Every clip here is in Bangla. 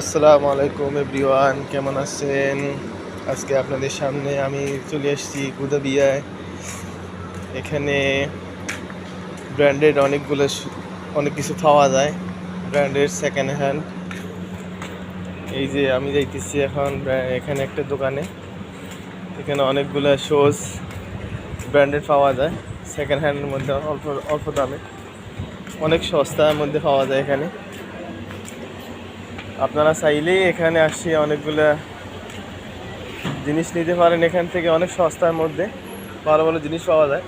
আসসালামু আলাইকুম এভরিওয়ান, কেমন আছেন? আজকে আপনাদের সামনে আমি চলে এসেছি গুদাবিয়ায়। এখানে ব্র্যান্ডেড অনেকগুলো অনেক কিছু পাওয়া যায় ব্র্যান্ডেড সেকেন্ড হ্যান্ড এই যে আমি যাইতেছি এখন এখানে একটা দোকানে। এখানে অনেকগুলো শোজ ব্র্যান্ডেড পাওয়া যায় সেকেন্ড হ্যান্ডের মধ্যে অল্প অল্প দামে। অনেক সস্তার মধ্যে পাওয়া যায় এখানে। আপনারা চাইলেই এখানে আসি অনেকগুলা জিনিস নিতে পারেন এখান থেকে, অনেক সস্তার মধ্যে, ভালো ভালো জিনিস পাওয়া যায়।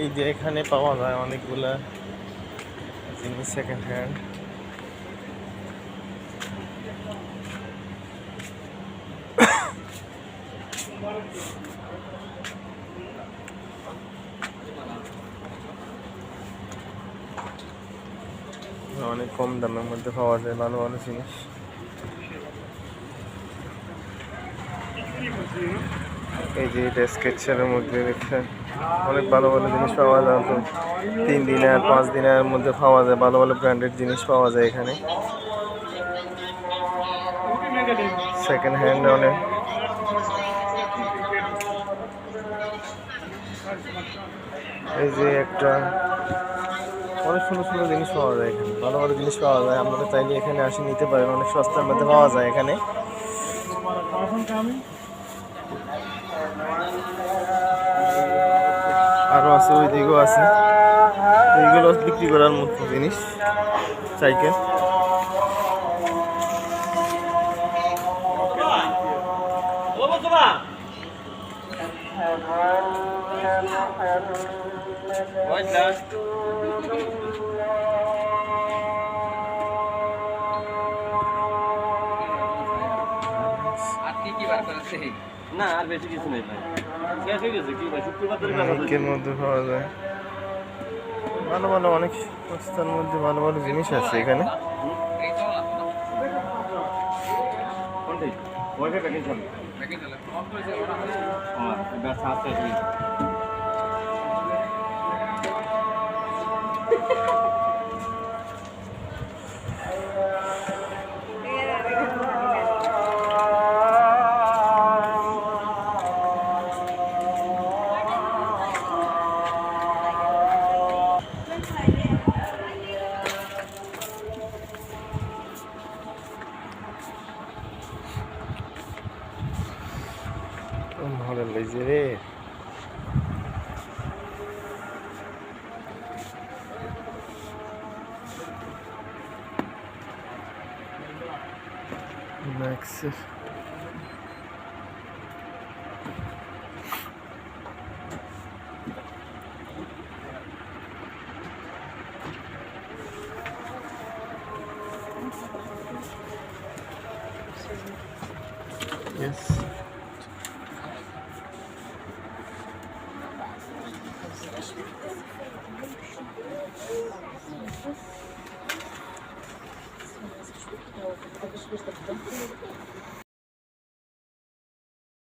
এই যে এখানে পাওয়া যায় অনেকগুলা জিনিস সেকেন্ড হ্যান্ড অনেক কম দামের মধ্যে পাওয়া যায় ভালো ভালো জিনিস। এই যে এটা স্কেচারের মধ্যে দেখছেন। অনেক ভালো ভালো জিনিস পাওয়া যায়। তো তিন দিনের পাঁচ দিনের মধ্যে পাওয়া যায়। ভালো ভালো ব্র্যান্ডেড জিনিস পাওয়া যায় এখানে। সেকেন্ড হ্যান্ড অনেক। এই যে একটা অনেক সুন্দর সুন্দর জিনিস পাওয়া যায় এখানে। ভালো ভালো জিনিস পাওয়া যায়। আপনারা চাইলে এখানে আসে, নিতে পারেন অনেক সস্তার মধ্যে পাওয়া যায় এখানে। আরও আছে ওই দিকেও আছে। এইগুলো বিক্রি করার মতো জিনিস, সাইকেল। কি বার করেছে? না আর বেশি কিছু নেই ভাই। শেষ হয়ে গেছে কি ভাই? শুক্রবার ধরে অনেকের মধ্যে পাওয়া যায়। ভালো ভালো অনেক সস্তার মধ্যে ভালো ভালো জিনিস আছে এখানে। এই তো কোনটি ওইটা প্যাকেজ হবে অফ করেছে ওরা হ্যাঁ ব্যাস সাত শেষ হয়ে গেছে। ভালো লাগছে রে ম্যাক্সের Yes.